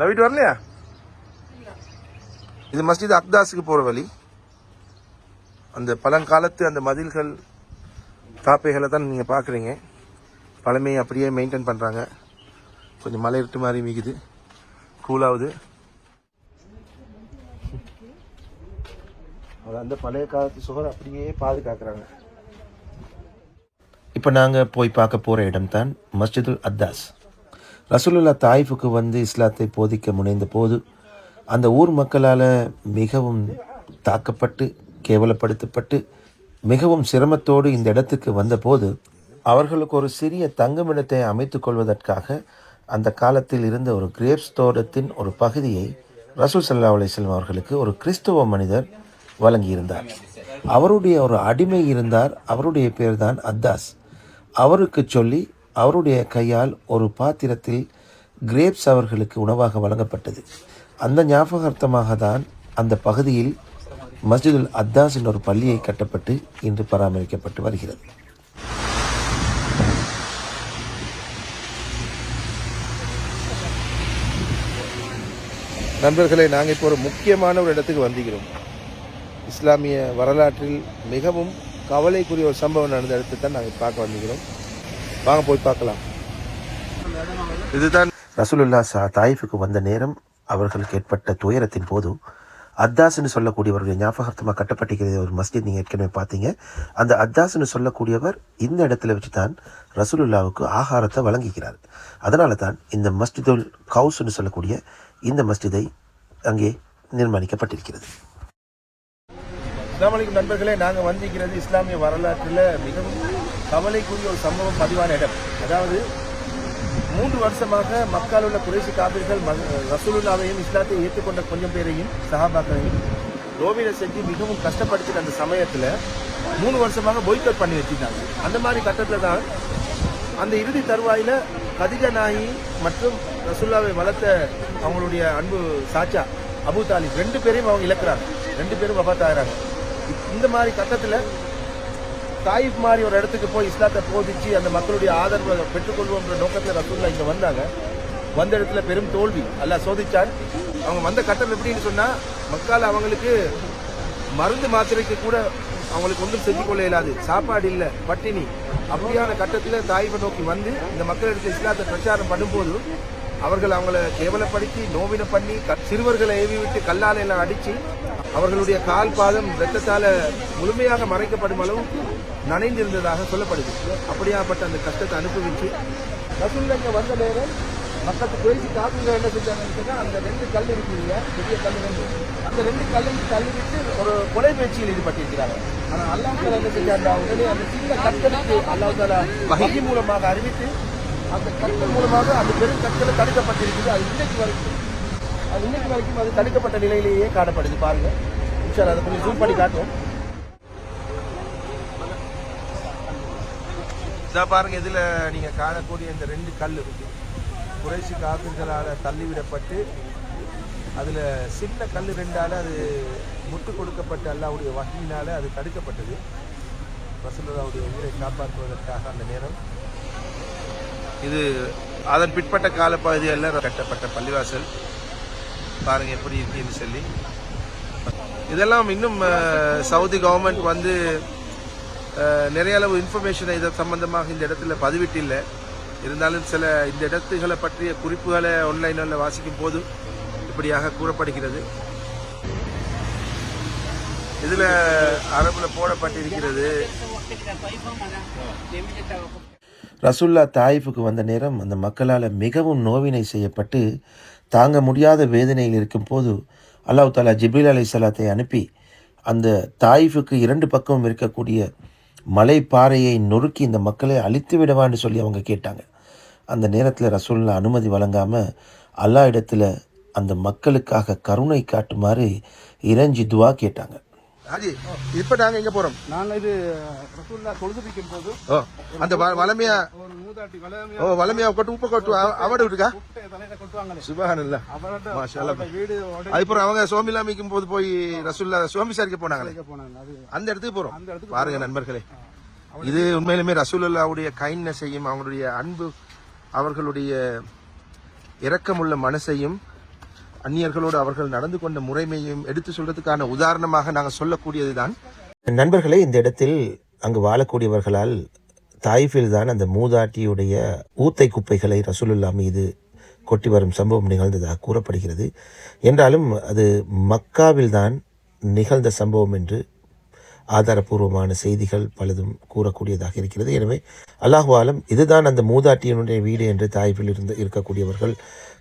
நவீட் வரலையா? இது மஸ்ஜித் அக்தாஸுக்கு போகிற வழி. அந்த பழங்காலத்து அந்த மதில்கள் தாப்பைகளை தான் நீங்கள் பார்க்குறீங்க. பழமையை அப்படியே மெயின்டைன் பண்ணுறாங்க கொஞ்சம் மலை இருட்டு மாதிரி மிகுது கூலாகுது அது அந்த பழைய காலத்து சுகர் அப்படியே பாதுகாக்கிறாங்க. இப்போ நாங்கள் போய் பார்க்க போகிற இடம்தான் மஸ்ஜிதுல் அத்தாஸ் ரசூலுல்லா தாயிஃபுக்கு வந்து இஸ்லாத்தை போதிக்க முனைந்த போது அந்த ஊர் மக்களால் மிகவும் தாக்கப்பட்டு கேவலப்படுத்தப்பட்டு மிகவும் சிரமத்தோடு இந்த இடத்துக்கு வந்தபோது அவர்களுக்கு ஒரு சிறிய தங்குமிடத்தை அமைத்து கொள்வதற்காக அந்த காலத்தில் இருந்த ஒரு கிரேப்ஸ் தோட்டத்தின் ஒரு பகுதியை ரசூல் சல்லா அலிஸ்லாம் அவர்களுக்கு ஒரு கிறிஸ்துவ மனிதர் வழங்கியிருந்தார். அவருடைய ஒரு அடிமை இருந்தார். அவருடைய பேர் தான் அத்தாஸ். அவருக்கு சொல்லி அவருடைய கையால் ஒரு பாத்திரத்தில் கிரேப்ஸ் அவர்களுக்கு உணவாக வழங்கப்பட்டது. அந்த ஞாபகார்த்தமாக தான் அந்த பகுதியில் மஸ்ஜிதுல் அத்தாஸ் என்ற ஒரு பள்ளியை கட்டப்பட்டு இன்று பராமரிக்கப்பட்டு வருகிறது. நண்பர்களை நாங்கள் இப்போ ஒரு முக்கியமான ஒரு இடத்துக்கு வந்திருக்கிறோம். இஸ்லாமிய வரலாற்றில் மிகவும் கவலைக்குரிய ஒரு சம்பவம் நடந்த இடத்தை தான் நாங்கள் பார்க்க வந்திருக்கிறோம். வாங்க போய் பார்க்கலாம். இதுதான் ரசூலுல்லா சா தாயிஃபுக்கு வந்த நேரம். அவர்களுக்கு ஏற்பட்ட துயரத்தின் போது அத்தாஸ்னு சொல்லக்கூடியவருடைய ஞாபகார்த்தமாக கட்டப்பட்டிருக்கிற ஒரு மஸ்ஜித் நீங்கள் ஏற்கனவே பார்த்தீங்க. அந்த அத்தாஸ்னு சொல்லக்கூடியவர் இந்த இடத்துல வச்சு தான் ரசூலுல்லாவுக்கு ஆகாரத்தை வழங்குகிறார். அதனால தான் இந்த மஸ்ஜிதுல் கவுஸ்னு சொல்லக்கூடிய இந்த மஸ்ஜிதை அங்கே நிர்மாணிக்கப்பட்டிருக்கிறது. நண்பர்களே நாங்கள் வந்திருக்கிறது இஸ்லாமிய வரலாற்றில் மிகவும் கவலைக்குரிய ஒரு சம்பவம் பதிவான இடம். அதாவது மூன்று வருஷமாக மக்கள் உள்ள குறைசி காப்பீர்கள் ரசூலுல்லாவையும் இஸ்லாத்தை ஏற்றுக்கொண்ட கொஞ்சம் பேரையும் சஹாபாக்களையும் ரோவில செஞ்சு மிகவும் கஷ்டப்படுத்தின அந்த சமயத்தில் மூணு வருஷமாக பொய்கட் பண்ணி வச்சிருந்தாங்க. அந்த மாதிரி கட்டத்தில் தான் அந்த இறுதி தருவாயில் கதிஜா நாயி மற்றும் ரசூல்லாவை வளர்த்த அவங்களுடைய அன்பு சாச்சா அபு தாலிப் ரெண்டு பேரையும் அவங்க இழக்கிறாங்க. ரெண்டு பேரும் வபாத்தாகிறாங்க இந்த மாதிரி கட்டத்தில் தாயிஃப் மாதிரி ஒரு இடத்துக்கு போய் இஸ்லாத்தை போதிச்சு அந்த மக்களுடைய ஆதரவை பெற்றுக்கொள்வோன்ற நோக்கத்தில் ரசூல்லா இங்கே வந்தாங்க. வந்த இடத்துல பெரும் தோல்வி. அல்ல சோதிச்சார் அவங்க வந்த கட்டம் எப்படின்னு சொன்னால் மக்கால் அவங்களுக்கு மருந்து மாத்திரைக்கு கூட அவங்களுக்கு ஒன்றும் செஞ்சு கொள்ள இயலாது. சாப்பாடு இல்லை பட்டினி. அப்படியான கட்டத்தில் தாய்வை நோக்கி வந்து இந்த மக்களிடத்தில் இஸ்லாத்தை பிரச்சாரம் பண்ணும்போது அவர்கள் அவங்கள கேவலப்படுத்தி நோவின பண்ணி க- சிறுவர்களை ஏவி விட்டு கல்லால் எல்லாம் அடித்து அவர்களுடைய கால் பாதம் ரத்தத்தால முழுமையாக மறைக்கப்படும் அளவுக்கு நனைந்திருந்ததாக சொல்லப்படுது. அப்படியாப்பட்ட அந்த கஷ்டத்தை அனுபவிச்சு ரசூல்லா இங்க வந்த நேரம் மக்களுக்கு பேசி காப்பீங்க என்ன செஞ்சாங்கன்னு அந்த ரெண்டு கல் இருக்கு இல்லையா? பெரிய கல் ரெண்டு. அந்த ரெண்டு கல்லையும் தள்ளி விட்டு ஒரு கொலை முயற்சியில் ஈடுபட்டிருக்கிறாங்க. ஆனா அல்லாஹ் தாலா என்ன செஞ்சாங்க உடனே அந்த சின்ன கற்களுக்கு அல்லாஹ் தாலா வகை. மூலமாக அறிவித்து அந்த கற்கள் மூலமாக அந்த பெரும் கற்களை தடுக்கப்பட்டிருக்குது. அது இன்னைக்கு வரைக்கும் அது இன்னைக்கு வரைக்கும் அது தடுக்கப்பட்ட நிலையிலேயே காணப்படுது. பாருங்க. அதை கொஞ்சம் ஜூம் பண்ணி காட்டுவோம். இதை பாருங்க இதில் நீங்கள் காணக்கூடிய இந்த ரெண்டு கல் இருக்கு. குறைசி காப்பிர்களால் தள்ளிவிடப்பட்டு அதில் சின்ன கல் ரெண்டால் அது முட்டு கொடுக்கப்பட்ட அல்லாவுடைய வகையினால் அது தடுக்கப்பட்டது. ரசூலுல்லாவுடைய உயிரை காப்பாற்றுவதற்காக அந்த நேரம். இது அதன் பிற்பட்ட கால கட்டப்பட்ட பள்ளிவாசல். பாருங்கள் எப்படி இருக்குன்னு சொல்லி. இதெல்லாம் இன்னும் சவுதி கவர்மெண்ட் வந்து நிறைய அளவு இன்ஃபர்மேஷனை இது சம்பந்தமாக இந்த இடத்துல பதிவிட்டில்லை. இருந்தாலும் சில இந்த இடத்துகளை பற்றிய குறிப்புகளை ஆன்லைனில் வாசிக்கும் போது இப்படியாக கூறப்படுகிறது. இதில் அரபில் போடப்பட்டிருக்கிறது. ரசுல்லா தாயிஃபுக்கு வந்த நேரம் அந்த மக்களால் மிகவும் நோவினை செய்யப்பட்டு தாங்க முடியாத வேதனையில் இருக்கும்போது அல்லாஹ் தாலா ஜிப்ரீல் அலை சலாத்தை அனுப்பி அந்த தாயிஃபுக்கு இரண்டு பக்கமும் இருக்கக்கூடிய மலை பாறையை நொறுக்கி இந்த மக்களை அழித்து விடவான்னு சொல்லி அவங்க கேட்டாங்க. அந்த நேரத்தில் ரசூல்லா அனுமதி வழங்காமல் அல்லா இடத்துல அந்த மக்களுக்காக கருணை காட்டுமாறு இறைஞ்சி துவா கேட்டாங்க. ஹாஜி இப்ப நாங்க எங்க போறோம்? நாங்கள் இது ரசூல்லா தொழுதுபிக்கும் போது ஓ அந்த வளமையா ஒரு மூதாட்டி வளமையா ஓ வளமையா கொட்டு உப்பு கொட்டு அவ- அவட விட்டுக்கா வீடு அதுக்கப்புறம் அவங்க சோமிலா மிக்கும் போது போய் ரசுல்லா சுவாமி சாரிக்க போனாங்களே? அந்த இடத்துக்கு இடத்துக்கு பாருங்க நண்பர்களே. இது உண்மையிலுமே ரசூலுல்லாவுடைய கைண்ட்னஸையும் அவங்களுடைய அன்பு அவர்களுடைய இரக்கமுள்ள மனசையும் அந்நியர்களோடு அவர்கள் நடந்து கொண்ட முறைமையும் எடுத்து சொல்றதுக்கான உதாரணமாக நாங்கள் சொல்லக்கூடியதுதான். நண்பர்களே இந்த இடத்தில் அங்கு வாழக்கூடியவர்களால் தாய்ஃபில் தான் அந்த மூதாட்டியுடைய ஊத்தை குப்பைகளை ரசூலுல்லா மீது கொட்டி வரும் சம்பவம் நிகழ்ந்ததாக கூறப்படுகிறது. என்றாலும் அது மக்காவில் தான் நிகழ்ந்த சம்பவம் என்று ஆதாரபூர்வமான செய்திகள் பலதும் கூறக்கூடியதாக இருக்கிறது. எனவே அல்லாஹுவாலம் இதுதான் அந்த மூதாட்டியினுடைய வீடு என்று தாய்ப்பில் இருந்து இருக்கக்கூடியவர்கள்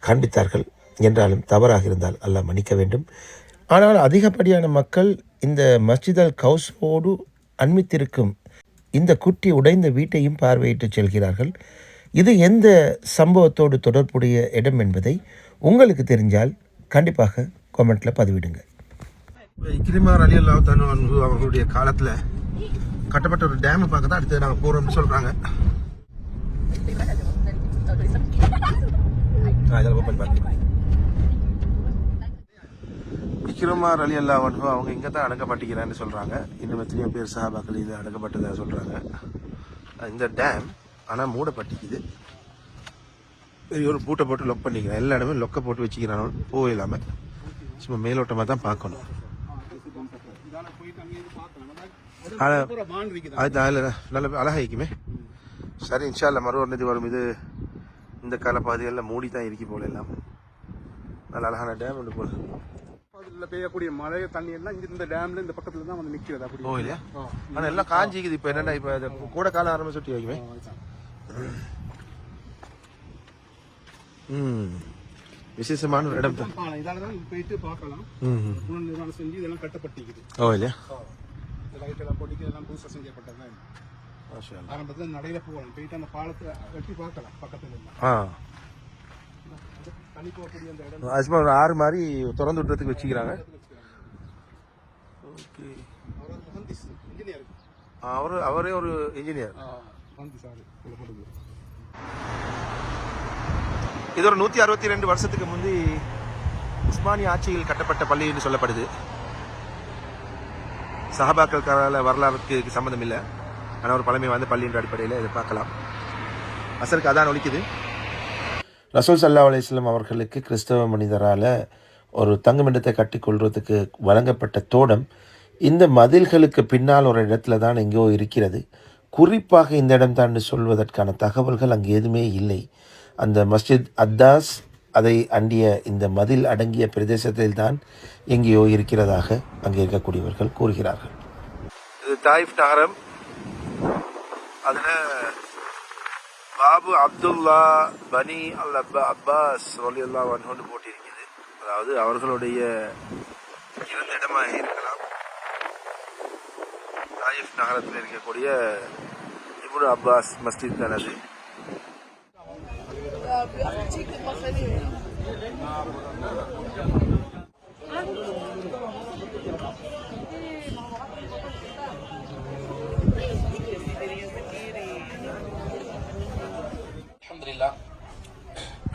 காண்பித்தார்கள் என்றாலும் தவறாக இருந்தால் அல்லாஹ் மன்னிக்க வேண்டும். ஆனால் அதிகப்படியான மக்கள் இந்த மஸ்ஜித் அல் கௌஸோடு அண்மித்திருக்கும் இந்த குட்டி உடைந்த வீட்டையும் பார்வையிட்டு செல்கிறார்கள். இது எந்த சம்பவத்தோடு தொடர்புடைய இடம் என்பதை உங்களுக்கு தெரிஞ்சால் கண்டிப்பாக கமெண்ட்டில் பதிவிடுங்க. இக்ரிமார் அலி அல்லா அவர்களுடைய காலத்தில் கட்டப்பட்ட ஒரு டேம் பார்க்க தான் அடுத்து நாங்கள் போகிறோம்னு சொல்கிறாங்க இக்ரமார் அலி அல்லா அவங்க இங்கே தான் அடக்கப்பட்டிக்கிறான்னு சொல்கிறாங்க இன்னும் எத்தனையோ பேர் சஹாபாக்கள் இது அடக்கப்பட்டதாக சொல்கிறாங்க இந்த டேம் ஆனால் மூடப்பட்டிக்குது பெரிய ஒரு பூட்டை போட்டு லொக் பண்ணிக்கிறேன். எல்லா இடமே லொக்கை போட்டு வச்சுக்கிறான் போக இல்லாமல் சும்மா மேலோட்டமாக தான் பார்க்கணும். அது நல்ல அழகாய்க்குமே சரி இன்ஷால்ல இல்லை ஒரு நிதி வரும். இது இந்த கால பகுதிகளில் மூடி தான் இருக்கி போல எல்லாம். நல்ல அழகான டேம் ஒன்று போகுது அதுல பெய்யக்கூடிய மழை தண்ணி எல்லாம் இங்க இந்த டேம்ல இந்த பக்கத்துல தான் வந்து நிக்கிறது அப்படி. ஓ இல்லையா? ஆனால் எல்லாம் காஞ்சிக்குது இப்போ. என்னென்ன இப்போ கூட காலம் ஆரம்பிச்சு சுட்டி வைக்குமே. ம். விசேஷமான ஒரு இடம் தான். இதால தான் போயிட்டு பார்க்கலாம். ம் புனல் நிர்மாணம் செஞ்சு இதெல்லாம் கட்டப்பட்டிருக்குது ஓ இல்லையா? இந்த லைட் எல்லாம் போட்டு இதெல்லாம் புதுசாக செஞ்சப்பட்டது. மாஷா அல்லாஹ். ஆரம்பத்துல நடையில போகலாம். போயிட்டு அந்த பாலத்தை வெட்டி பார்க்கலாம் பக்கத்துல எல்லாம் ஆ தண்ணி போகக்கூடிய அந்த இடம் அது சும்மா ஒரு ஆறு மாதிரி திறந்து விட்டுறதுக்கு வச்சுக்கிறாங்க. ஓகே. அவர் வந்து அவர் அவரே ஒரு இன்ஜினியர் இது ஒரு நூற்றி அறுபத்தி ரெண்டு வருஷத்துக்கு முந்தி உஸ்மானிய ஆட்சியில் கட்டப்பட்ட பள்ளி என்று சொல்லப்படுது. சஹாபாக்கள் கால வரலாறுக்கு சம்மந்தம் இல்லை. ஆனால் ஒரு பழமை வாய்ந்த பள்ளி என்ற அடிப்படையில் இதை பார்க்கலாம். அசருக்கு அதான் ஒலிக்குது. ரசூல் சல்லா அலிஸ்லாம் அவர்களுக்கு கிறிஸ்தவ மனிதரால் ஒரு தங்குமிடத்தை கட்டிக்கொள்வதற்கு வழங்கப்பட்ட தோடம் இந்த மதில்களுக்கு பின்னால் ஒரு இடத்துல தான் எங்கேயோ இருக்கிறது. குறிப்பாக இந்த இடம் தான் சொல்வதற்கான தகவல்கள் அங்கே எதுவுமே இல்லை. அந்த மஸ்ஜித் அத்தாஸ் அதை அண்டிய இந்த மதில் அடங்கிய பிரதேசத்தில் தான் எங்கேயோ இருக்கிறதாக அங்கே இருக்கக்கூடியவர்கள் கூறுகிறார்கள். இது தாயிஃப் நகரம். அதில் பாபு அப்துல்லா பனி அல் அப்பா அப்பாஸ் ரலியல்லா ஒன்று போட்டிருக்குது அதாவது அவர்களுடைய இறந்த இடமாக இருக்கலாம் தாயிஃப் நகரத்தில் இருக்கக்கூடிய இப்னு அப்பாஸ் மஸ்ஜித் தனது Thank you.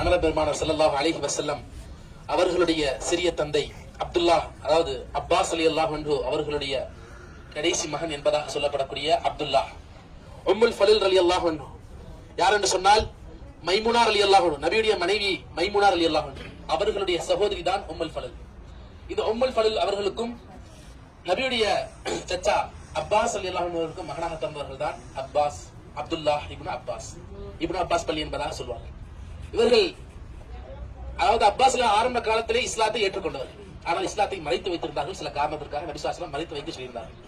அனல பெருமானார் ஸல்லல்லாஹு அலைஹி அவர்களுடைய சிறிய தந்தை அப்துல்லா அதாவது அப்பாஸ் அலி அல்லாஹ் அவர்களுடைய கடைசி மகன் என்பதாக சொல்லப்படக்கூடிய அப்துல்லா உம்முல் ஃபலில் அலி அல்லாஹ் யார் என்று சொன்னால் மைமுனார் அலி அல்லாஹ் நபியுடைய மனைவி மைமுனார் அலி அல்லாஹ் அவர்களுடைய சகோதரி தான் உம்முல் ஃபலில். இந்த உம்முல் ஃபலில் அவர்களுக்கும் நபியுடைய சச்சா அப்பாஸ் அலி அல்லாஹர்களுக்கும் மகனாக தந்தவர்கள் தான் Abbas Abdullah ibn Abbas. Ibn Abbas பள்ளி என்பதாக சொல்வார்கள். இவர்கள் அதாவது அப்பாஸ்ல ஆரம்ப காலத்திலே இஸ்லாத்தை ஏற்றுக்கொண்டவர். ஆனால் இஸ்லாத்தை மறைத்து வைத்திருந்தார்கள். சில காரணத்திற்காக நபிசாஸ்லாம் மறைத்து வைக்க சொல்லியிருந்தார்கள்.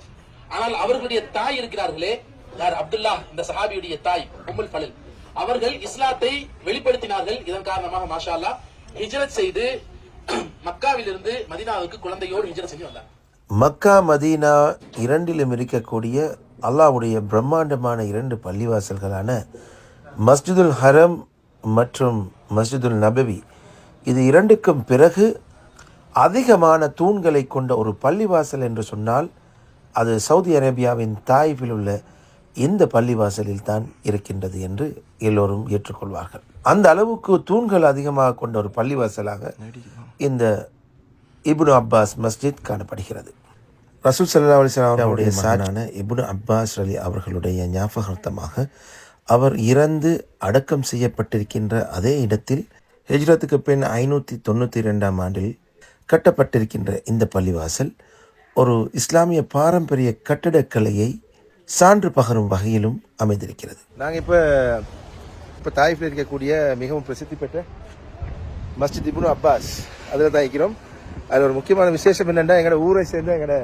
ஆனால் அவர்களுடைய தாய் இருக்கிறார்களே யார்? அப்துல்லா இந்த சஹாபியுடைய தாய் உம்முல் பலில் அவர்கள் இஸ்லாத்தை வெளிப்படுத்தினார்கள். இதன் காரணமாக மாஷா அல்லா ஹிஜரத் செய்து மக்காவிலிருந்து மதீனாவுக்கு குழந்தையோடு ஹிஜரத் செஞ்சு வந்தார். மக்கா மதீனா இரண்டிலும் இருக்கக்கூடிய அல்லாஹ்வுடைய பிரம்மாண்டமான இரண்டு பள்ளிவாசல்களான மஸ்ஜிதுல் ஹரம் மற்றும் மஸ்ஜிதுல் நபவி. இது இரண்டுக்கும் பிறகு அதிகமான தூண்களை கொண்ட ஒரு பள்ளிவாசல் என்று சொன்னால் அது சவுதி அரேபியாவின் தாய்ஃபில் உள்ள இந்த பள்ளிவாசலில் தான் இருக்கின்றது என்று எல்லோரும் ஏற்றுக்கொள்வார்கள். அந்த அளவுக்கு தூண்கள் அதிகமாக கொண்ட ஒரு பள்ளிவாசலாக இந்த இப்னு அப்பாஸ் மஸ்ஜித் காணப்படுகிறது. ரசூல் சல்லா அலிஸ்லாம் அவருடைய சாரான இப்னு அப்பாஸ் அலி அவர்களுடைய ஞாபகார்த்தமாக அவர் இறந்து அடக்கம் செய்யப்பட்டிருக்கின்ற அதே இடத்தில் ஹெஜ்ரத்துக்கு பின் ஐநூற்றி தொண்ணூற்றி ரெண்டாம் ஆண்டில் கட்டப்பட்டிருக்கின்ற இந்த பள்ளிவாசல் ஒரு இஸ்லாமிய பாரம்பரிய கட்டடக்கலையை சான்று பகரும் வகையிலும் அமைந்திருக்கிறது. நாங்கள் இப்போ இப்போ தாய்ஃபில் இருக்கக்கூடிய மிகவும் பிரசித்தி பெற்ற மஸ்ஜித் இப்னு அப்பாஸ் அதில் தான் இருக்கிறோம் அதில் ஒரு முக்கியமான விசேஷம் என்னென்னா எங்களோட ஊரை சேர்ந்த எங்களோட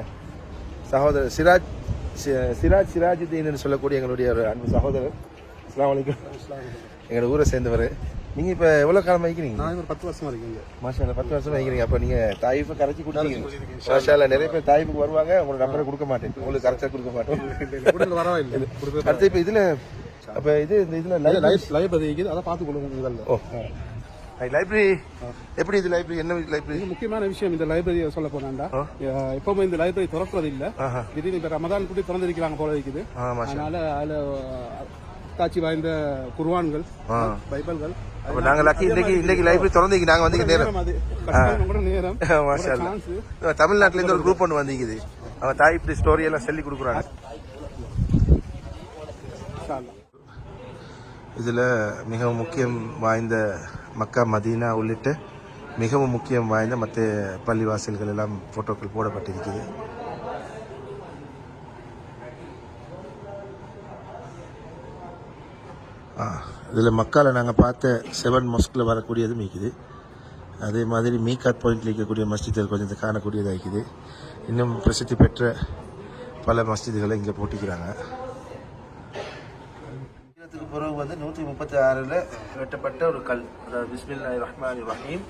சகோதரர் சிராஜ் சி- சிராஜ் சிராஜுதீன் சொல்லக்கூடிய எங்களுடைய ஒரு அன்பு சகோதரர். அலைக்கும். எங்களோட ஊரை சேர்ந்தவர். நீங்கள் இப்போ எவ்வளோ காலம் வைக்கிறீங்க நான் ஒரு பத்து வருஷமா இருக்கீங்க. மாஷா அல்லாஹ், பத்து வருஷம் வைக்கிறீங்க அப்போ நீங்கள் தாயிஃபை கரைச்சி கொடுத்தீங்க. மாஷா அல்லாஹ், நிறைய பேர் தாயிஃபுக்கு வருவாங்க. உங்களோட நம்பரை கொடுக்க மாட்டேன். உங்களுக்கு கரைச்சா கொடுக்க மாட்டோம். கொடுக்கல வரவா இல்லை. கொடுக்கல அடுத்து இப்போ இதில் அப்போ இது இந்த இதில் லைஃப் லைப்ரரி இருக்குது. அதை பார்த்து கொள்ளுங்க முதல்ல. ஓ. லைப்ரரி எப்படி இது லைப்ரரி என்ன லைப்ரரி இது முக்கியமான விஷயம். இந்த லைப்ரரியை சொல்ல போனாண்டா. எப்பவுமே இந்த லைப்ரரி திறக்கிறது இல்ல. திடீர்னு இப்ப ரமதான் கூட திறந்திருக்கிறாங்க போல இருக்குது. அதனால அதுல காட்சி வாய்ந்த குர்வான்கள் பைபிள்கள். அப்போ நாங்கள் லக்கி இன்னைக்கு இன்னைக்கு லைப்ரரி திறந்தீங்க நாங்கள் வந்தீங்க நேரம். மாஷா ஒரு அல்லாஹ். chance. தமிழ்நாட்டுல இருந்து ஒரு குரூப் ஒன்று வந்தீங்குது அவன் தாய் இப்படி ஸ்டோரி எல்லாம் சொல்லி கொடுக்குறாங்க. இதில் மிகவும் முக்கியம் வாய்ந்த மக்கா மதீனா உள்ளிட்ட மிகவும் முக்கியம் வாய்ந்த மற்ற பள்ளிவாசல்கள் எல்லாம் ஃபோட்டோக்கள் போடப்பட்டிருக்குது. இதில் மக்கால் நாங்கள் பார்த்த செவன் மொஸ்கில் வரக்கூடியதும் இருக்குது அதே மாதிரி மீகாத் பாயிண்டில் இருக்கக்கூடிய மஸ்ஜிதுகள் கொஞ்சம் காணக்கூடியதாக இருக்குது இன்னும் பிரசித்தி பெற்ற பல மஸ்ஜிதுகளை இங்கே போட்டிக்கிறாங்க இதுக்கு பிறகு வந்து நூற்றி முப்பத்தி ஆறில் வெட்டப்பட்ட ஒரு கல் அதாவது பிஸ்மில்லாஹி ரஹ்மான் ரஹீம்.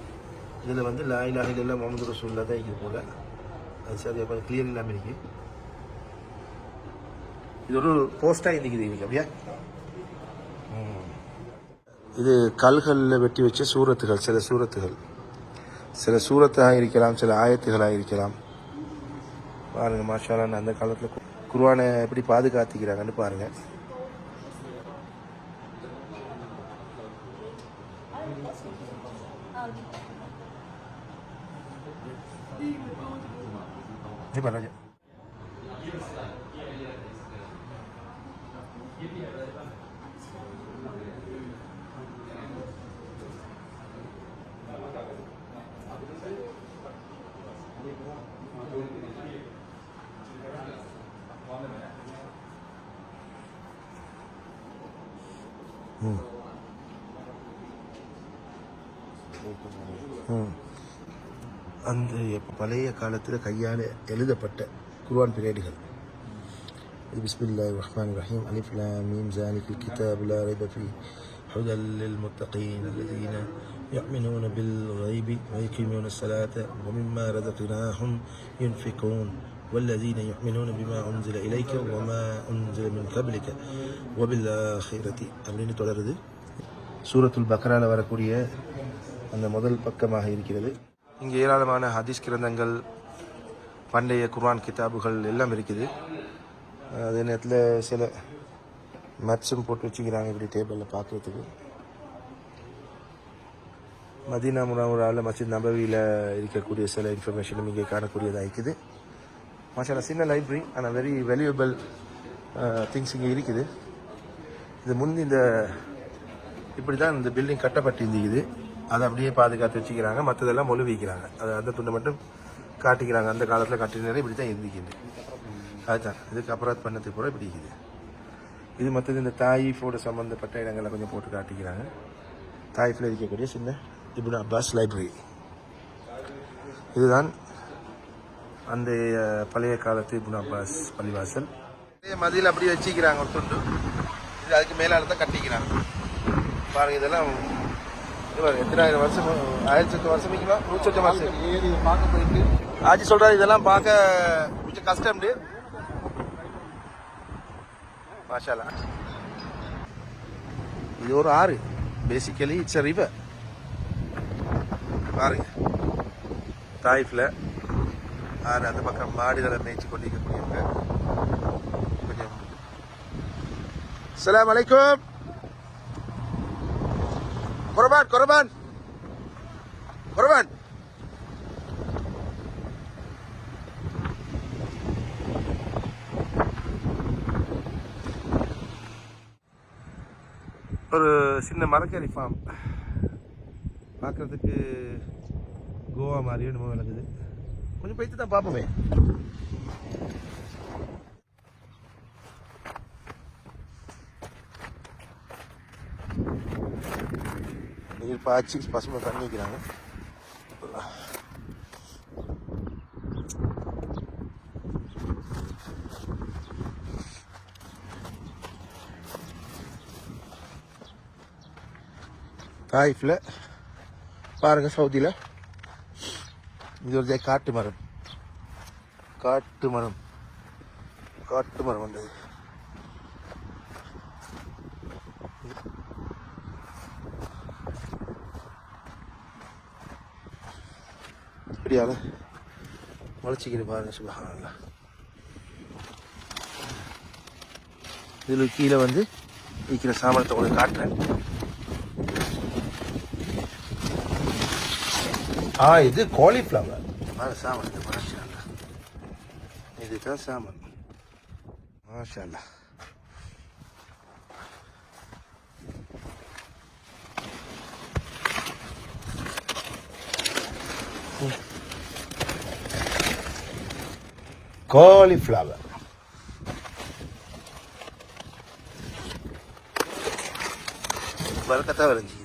இதில் வந்து லா இலாஹ முகமது ரசூலில் தான் இங்கே போல. அது சரி கொஞ்சம் கிளியர் இல்லாமல் இருக்குது இது ஒரு போஸ்ட்டாக இருக்குது இன்னைக்கு அப்படியா? இது கல்களில் வெட்டி வச்ச சூரத்துகள் சில சூரத்துகள். சில சூரத்தாக இருக்கலாம் சில ஆயத்துகளாக இருக்கலாம் பாருங்கள் மாஷாலான்னு அந்த காலத்தில் குருவானை எப்படி பாதுகாத்துக்கிறாங்கன்னு பாருங்கள் நீ அந்த பழைய காலத்தில் கையால் எழுதப்பட்ட குர்வான் பிரேடுகள் بسم الله الرحمن الرحيم ألف لام ميم ذلك الكتاب لا ريب فيه هدى للمتقين الذين يؤمنون بالغيب ويقيمون الصلاة ومما رزقناهم ينفقون والذين يؤمنون بما أنزل إليك وما أنزل من قبلك وبالآخرة أمرين தொடருது சூரத்துல் பக்ரால வரக்கூடிய அந்த முதல் பக்கமாக இருக்கிறது இங்கே ஏராளமான ஹதீஸ் கிரந்தங்கள் பண்டைய குர்ஆன் கிதாபுகள் எல்லாம் இருக்குது. அதே நேரத்தில் சில மேப்ஸும் போட்டு வச்சுக்கிறாங்க இப்படி டேபிளில் பார்க்குறதுக்கு மதீனா முனாவுராவில் மஸ்ஜித் நபவியில் இருக்கக்கூடிய சில இன்ஃபர்மேஷனும் இங்கே காணக்கூடியதாக இருக்குது. மாஷால சின்ன லைப்ரரி ஆனால் வெரி வேல்யூபிள் திங்ஸ் இங்கே இருக்குது. இது முன் இந்த இப்படி தான் இந்த பில்டிங் கட்டப்பட்டு கட்டப்பட்டிருந்தது. அதை அப்படியே பாதுகாத்து வச்சுக்கிறாங்க. மற்றதெல்லாம் மொழுவிக்கிறாங்க. அது அந்த துண்டை மட்டும் காட்டிக்கிறாங்க. அந்த காலத்தில் கட்டினரே இப்படி தான் இருந்துக்கிது அதுதான். இதுக்கு அப்புறம் பண்ணதுக்கு கூட இப்படி இருக்குது. இது மற்றது இந்த தாயிஃபோட சம்மந்தப்பட்ட இடங்களை கொஞ்சம் போட்டு காட்டிக்கிறாங்க. தாயிஃபில் இருக்கக்கூடிய சின்ன இப்னு அப்பாஸ் லைப்ரரி. இதுதான் அந்த பழைய காலத்து இப்னு அப்பாஸ் பள்ளிவாசல். மதியில் அப்படியே வச்சுக்கிறாங்க ஒரு துண்டு. இது அதுக்கு மேலால தான் கட்டிக்கிறாங்க. பாருங்கள் இதெல்லாம் எத்தனாயிரம் வருஷம் ஆயிரத்தி எட்டு வருஷம் வைக்கலாம் நூற்றி வருஷம். ஏறி பார்க்க போயிட்டு. ஆட்சி சொல்றாரு இதெல்லாம் பார்க்க கொஞ்சம் கஷ்டம் மாஷாலா இது ஒரு ஆறு. பேசிக்கலி இட்ஸ் அ ரிவர் பாருங்க. தாய்ஃபில் ஆறு அந்த பக்கம் மாடுகளை மேய்ச்சி கொண்டிருக்கக்கூடியவங்க. கொஞ்சம். அஸ்ஸலாமு அலைக்கும். குரபான் குரபான் குரபான் ஒரு சின்ன மரக்கறி ஃபார்ம் பார்க்குறதுக்கு கோவா மாதிரியும் நம்ம விளக்குது. கொஞ்சம் போயிட்டு தான் பார்ப்போமே. பாய்ச்சி பசுமை தண்ணி வைக்கிறாங்க தாய்ஃபில் பாருங்க சவுதியில் இது ஒரு காட்டு மரம். காட்டு மரம். காட்டு மரம் வந்தது. இப்படியால முளைச்சிக்கிட்டு பாருங்க சுபஹானல்லா இதில் கீழே வந்து விற்கிற சாமானத்தை உங்களுக்கு காட்டுறேன். ஆ இது காலிஃப்ளவர் பாரு சாமான் இது மாஷா அல்லா. இதுதான் சாமான். மாஷா அல்லா. ம். காலிஃப்ளவர் பறக்கத்தான் வரைஞ்சி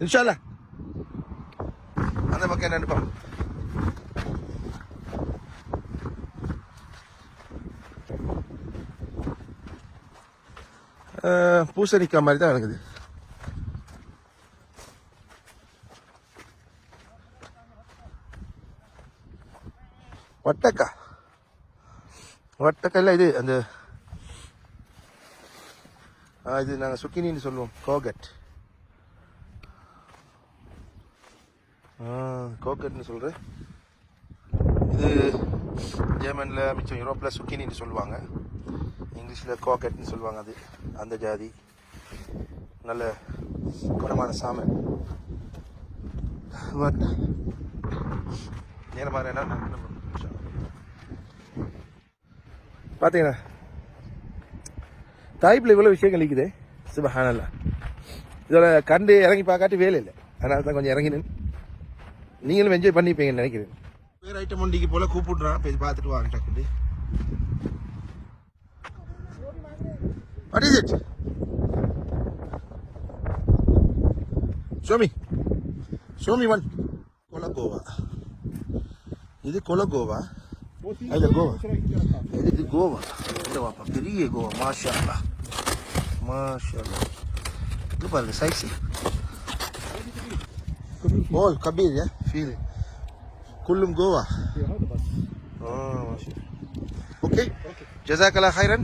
இன்ஷால்லா அந்த பக்கம் என்னன்னு பார்ப்போம் பூசணிக்காய் மாதிரி தான் இருக்குது வட்டக்கல்ல இது அந்த இது நாங்கள் சுக்கினின்னு சொல்லுவோம் கோகட். கோகட்னு சொல்கிறேன் இது ஜெர்மனில் மிச்சம் யூரோப்பில் சுக்கினின்னு சொல்லுவாங்க. இங்கிலீஷில் கோகட்னு சொல்லுவாங்க அது அந்த ஜாதி. நல்ல குணமான சாமை. நேரமாக என்ன பார்த்தீங்களா தாய்ப்பில் இவ்வளோ விஷயங்கள் இருக்குது சுபஹானல்லா. இதோட கண்டு இறங்கி பார்க்காட்டி வேலை இல்லை. அதனால தான் கொஞ்சம் இறங்கினேன். நீங்களும் என்ஜாய் பண்ணிப்பீங்கன்னு நினைக்கிறேன். வேறு ஐட்டம் ஒண்டிக்கு போல கூப்பிடுறான். போய் பார்த்துட்டு வாங்க டக்குண்டு வாட் இஸ் இட் சோமி சோமி ஒன் கொலகோவா இது கொலகோவா இல்ல கோவா இது கோவா இந்த வாப்பா பெரிய கோவா மாஷா அல்லா மாஷா அல்லா இது பாருங்க சைஸ் بول كبير يا فيل كلهم جوا اه ماشي اوكي جزاك الله خيرا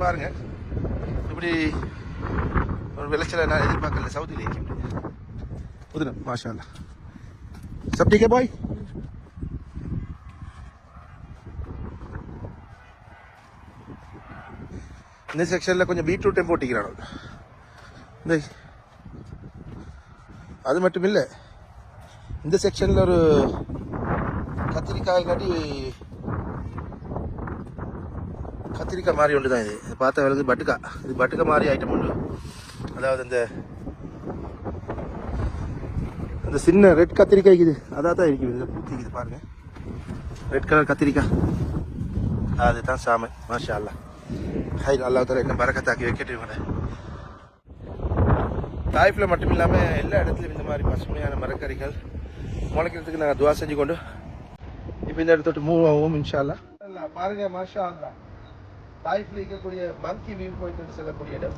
பாருங்க இப்படி ஒரு விளைச்சலை நான் எதிர்பார்க்கல சவுதியில் இருக்க புதுனா மாஷா அல்லா सब ठीक है भाई இந்த செக்ஷனில் கொஞ்சம் பீட்ரூட்டையும் போட்டிக்கிறானோ இந்த அது மட்டும் இல்லை இந்த செக்ஷனில் ஒரு கத்திரிக்காய் காட்டி கத்திரிக்காய் மாதிரி ஒன்று தான் இது இது பார்த்த வேலைக்கு பட்டுக்கா இது பட்டுக்கா மாதிரி ஐட்டம் உண்டு அதாவது இந்த அந்த சின்ன ரெட் கத்திரிக்காய் இது அதாக தான் இருக்குது பூத்திக்குது பாருங்க. ரெட் கலர் கத்திரிக்காய். அதுதான் சாமை. மாஷா அல்லா ஹை அல்லா தலா என்ன பறக்கத்தாக்கி வைக்கட்டும் தாய்ப்பில் மட்டும் இல்லாமல் எல்லா இடத்துலையும் இந்த மாதிரி பசுமையான மரக்கறிகள் முளைக்கிறதுக்கு நாங்கள் துவா செஞ்சு கொண்டு இப்போ இந்த இடத்தோட்டு மூவ் ஆகும் இன்ஷா அல்லா பாருங்க மாஷா அல்லா தாய்ப்பில் இருக்கக்கூடிய மங்கி வியூ பாயிண்ட் செல்லக்கூடிய இடம்.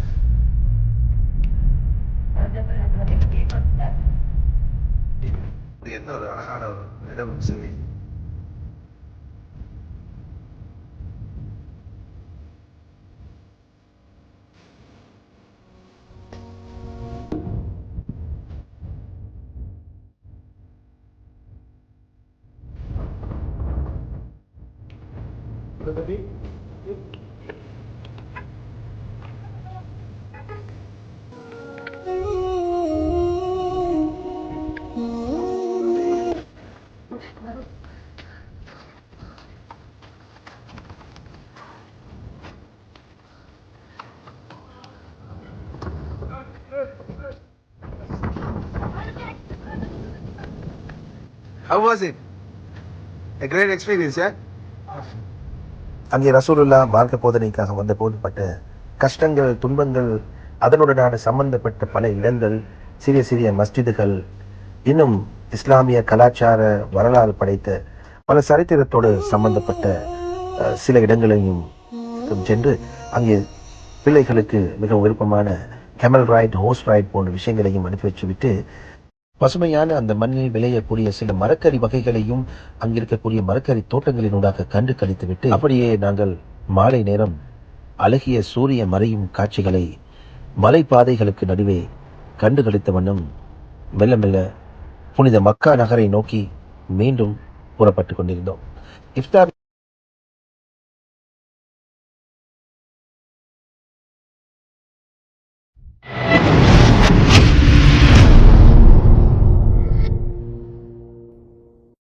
இது என்ன ஒரு அழகான ஒரு இடம் சொல்லி How was it? A great experience, yeah? அங்கே ரசூலுல்லா மார்க்க போதனைக்காக வந்த போதுப்பட்ட கஷ்டங்கள் துன்பங்கள் அதனுடனான சம்பந்தப்பட்ட பல இடங்கள் சிறிய சிறிய மஸ்ஜிதுகள் இன்னும் இஸ்லாமிய கலாச்சார வரலாறு படைத்த பல சரித்திரத்தோடு சம்பந்தப்பட்ட சில இடங்களையும் சென்று அங்கே பிள்ளைகளுக்கு மிக விருப்பமான கெமல் ரைட் ஹோஸ் ரைட் போன்ற விஷயங்களையும் அனுப்பி வச்சுவிட்டு பசுமையான அந்த மண்ணில் விளையக்கூடிய சில மரக்கறி வகைகளையும் அங்கிருக்கக்கூடிய மரக்கறி தோட்டங்களினூடாக கண்டு கழித்துவிட்டு அப்படியே நாங்கள் மாலை நேரம் அழகிய சூரிய மறையும் காட்சிகளை மலைப்பாதைகளுக்கு நடுவே கண்டு கழித்த வண்ணம் மெல்ல மெல்ல புனித மக்கா நகரை நோக்கி மீண்டும் புறப்பட்டு கொண்டிருந்தோம். இஃப்தார்